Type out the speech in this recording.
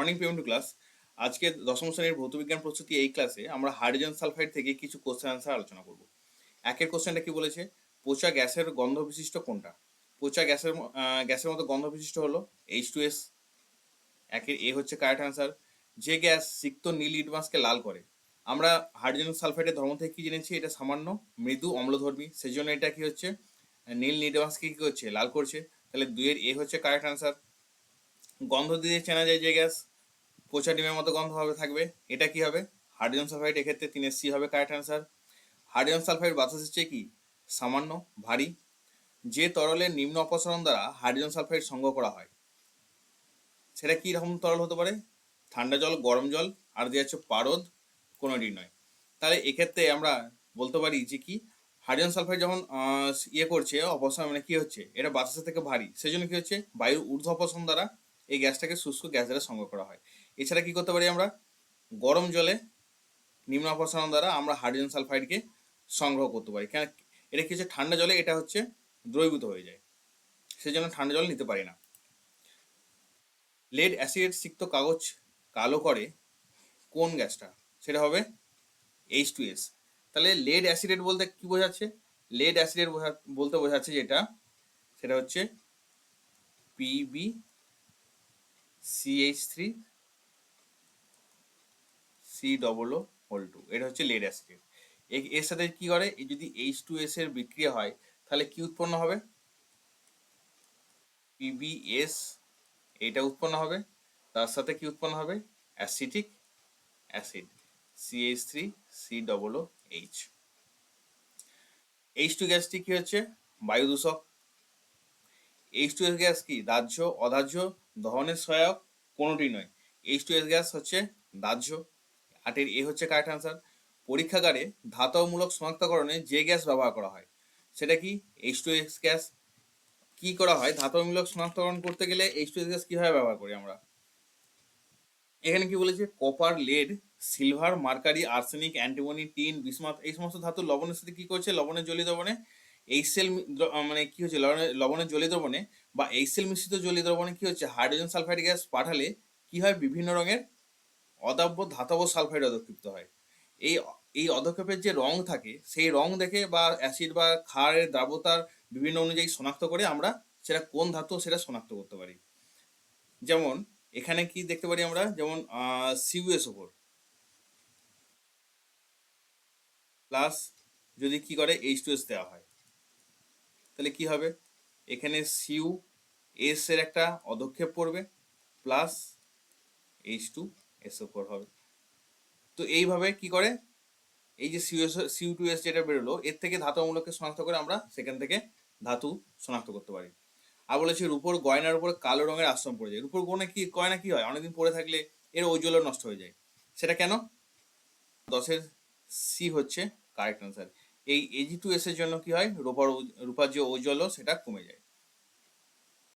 Morning payment two class আজকে দশম শ্রেণির ভৌতবিজ্ঞান প্রস্তুতি এই ক্লাসে আমরা হাইড্রোজেন সালফাইড থেকে কিছু কোশ্চেন আনসার আলোচনা করব। একের কোশ্চেনটা কি বলেছে? পচা গ্যাসের গন্ধ বিশিষ্ট কোনটা? পচা গ্যাসের গ্যাসের মতো গন্ধ বিশিষ্ট হলো এইচ টু এস একের এ হচ্ছে কারেক্ট আনসার যে গ্যাস সিক্ত নীল ইটমাসকে লাল করে। আমরা হাইড্রোজেন সালফাইডের ধর্ম থেকে কি জেনেছি? এটা সামান্য। মৃদু অম্লধর্মী। সেই জন্য এটা কি হচ্ছে? নীল নিডমাসকে কি করছে? লাল করছে। তাহলে দুইয়ের এ হচ্ছে কারেক্ট আনসার গন্ধ দিয়ে চেনা যায় যে গ্যাস। পচা ডিমের মতো গন্ধ হবে, থাকবে। এটা কি হবে? হাইড্রোজেন সালফাইড, এক্ষেত্রে তিন তিনের সি হবে কারেক্ট অ্যান্সার হাইড্রোজেন সালফাইড বাতাসের চেয়ে কি? সামান্য, ভারী। যে তরলের নিম্ন অপসারণ দ্বারা হাইড্রোজেন সালফাইড সংগ্রহ করা হয়। সেটা কি রকম তরল হতে পারে? ঠান্ডা জল, গরম জল, আর দেওয়া হচ্ছে পারদ কোনোটি নয়। তাহলে এক্ষেত্রে আমরা বলতে পারি যে কি? হাইড্রোজেন সালফাইড যখন ইয়ে করছে, অপসারণ মানে কী হচ্ছে? এটা বাতাসের থেকে ভারী। সেই জন্য কি হচ্ছে? বায়ুর ঊর্ধ্ব অপসারণ দ্বারা এই গ্যাসটাকে শুষ্ক গ্যাস দ্বারা সংগ্রহ করা হয়। এছাড়া কি করতে পারি আমরা? গরম জলে নিম্ন অপসারণ দ্বারা আমরা হাইড্রোজেন সালফাইডকে সংগ্রহ করতে পারি। কেন? এটা কি হচ্ছে? ঠান্ডা জলে এটা হচ্ছে দ্রবীভূত হয়ে যায়। সেই জন্য ঠান্ডা জল নিতে পারি না। লেড অ্যাসিড সিক্ত কাগজ কালো করে কোন গ্যাসটা? সেটা হবে এইচ টু এস তাহলে লেড অ্যাসিডেট বলতে কি বোঝাচ্ছে? লেড অ্যাসিডেট বলতে বোঝাচ্ছে যেটা, সেটা হচ্ছে PB CH three C double O whole two এটা হচ্ছে লেড অ্যাসিডেট এর সাথে কি করে? যদি এইচ টু এস এর বিক্রিয়া হয়, তাহলে কি উৎপন্ন হবে? পিবিএস এটা উৎপন্ন হবে। তার সাথে কি উৎপন্ন হবে? Acetic acid CH three C double O H H two গ্যাসটি কি হচ্ছে? বায়ু দূষক এইচ টু এস গ্যাস কি? দাহ্য অদাহ্য দহনের সহায়ক কোনোটি নয়। এইচ টু এস গ্যাস হচ্ছে দাহ্য। আটের এ হচ্ছে কারেক্ট আনসার পরীক্ষাগারে ধাতবমূলক শনাক্তকরণে যে গ্যাস ব্যবহার করা হয়, সেটা কি? H two S gas. কি করা হয়? ধাতবমূলক শনাক্তকরণ করতে গেলে এইচ টু এস গ্যাস কীভাবে ব্যবহার করি আমরা? এখানে কি বলেছে? Copper lead silver mercury arsenic antimony tin bismuth এই সমস্ত ধাতু লবণের সাথে কি করছে? লবণের জলীয় দ্রবণে এইচসেল মানে কি হচ্ছে? লবণের- জলীয় দ্রবণে বা এইচসেল মিশ্রিত জলীয় দ্রবণে কি হচ্ছে? হাইড্রোজেন সালফাইড গ্যাস পাঠালে কি হয়? বিভিন্ন রঙের অদাব্য ধাতব সালফাইড অধক্ষিপ্ত হয়। এই এই অধক্ষেপের যে রং থাকে, সেই রং দেখে বা অ্যাসিড বা ক্ষারের দ্রাবতার বিভিন্ন অনুযায়ী শনাক্ত করে আমরা সেটা কোন ধাতু সেটা শনাক্ত করতে পারি। যেমন, এখানে কি দেখতে পারি আমরা? যেমন সিউএস ওপর প্লাস যদি কি করে? এইচ টু এস দেওয়া হয়। তাহলে কি হবে? এখানে সিউ এস এর একটা অধক্ষেপ পড়বে, প্লাস এইচ টু এস ওপর হবে। তো এইভাবে কি করে? এই যে সিউ সিউ টু এস যেটা বেরোলো, এর থেকে ধাতুমূলককে শনাক্ত করে আমরা সেখান থেকে ধাতু শনাক্ত করতে পারি। আর বলেছে রূপোর গয়নার উপর কালো রঙের আশ্রম পড়ে যায়। রূপোর গয়না কি গয়না কি হয়? অনেকদিন পরে থাকলে এর ঔজ্জ্বল্য নষ্ট হয়ে যায়। সেটা কেন? দশের সি হচ্ছে কারেক্ট আনসার এই এজি টু এস এর জন্য কি হয়? রূপার রূপার যে ঔজ্জ্বল্য, সেটা কমে যায়।